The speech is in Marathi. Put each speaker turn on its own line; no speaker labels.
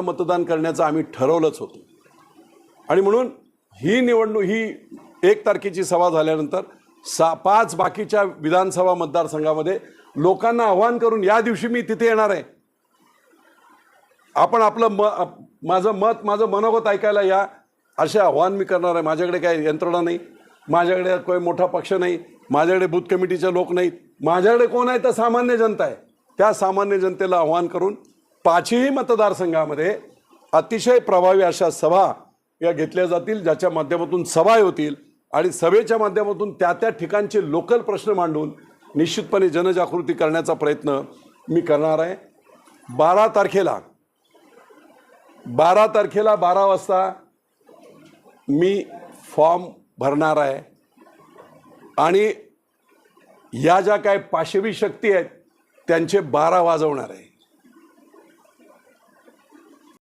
मतदान करण्याचं आम्ही ठरवलंच होतं. आणि म्हणून ही निवडणूक ही एक तारखेची सभा झाल्यानंतर सा पाच बाकीच्या विधानसभा मतदारसंघामध्ये लोकांना आव्हान करून या दिवशी मी तिथे येणार आहे. आपण आपलं म माझं मत माझं मनोगत ऐकायला या असे आव्हान मी करणार आहे. माझ्याकडे काही यंत्रणा नाही माझ्याकडे काही मोठा पक्ष नाही माझ्याकडे बूथ कमिटीचे लोक नाहीत माझ्याकडे कोण आहे? तर सामान्य जनता आहे. त्या सामान्य जनतेला आव्हान करून पाचही मतदारसंघामध्ये अतिशय प्रभावी अशा सभा या घेतल्या जातील ज्याच्या माध्यमातून सभा होतील आणि सभेच्या माध्यमातून त्या त्या ठिकाणचे लोकल प्रश्न मांडून निश्चितपणे जनजागृती करण्याचा प्रयत्न मी करणार आहे. बारा तारखेला बारा तारखेला बारा वाजता मी फॉर्म भरणार आहे. आणि या ज्या काय पाशवी शक्ती आहेत त्यांचे बारा वाजवणार आहे.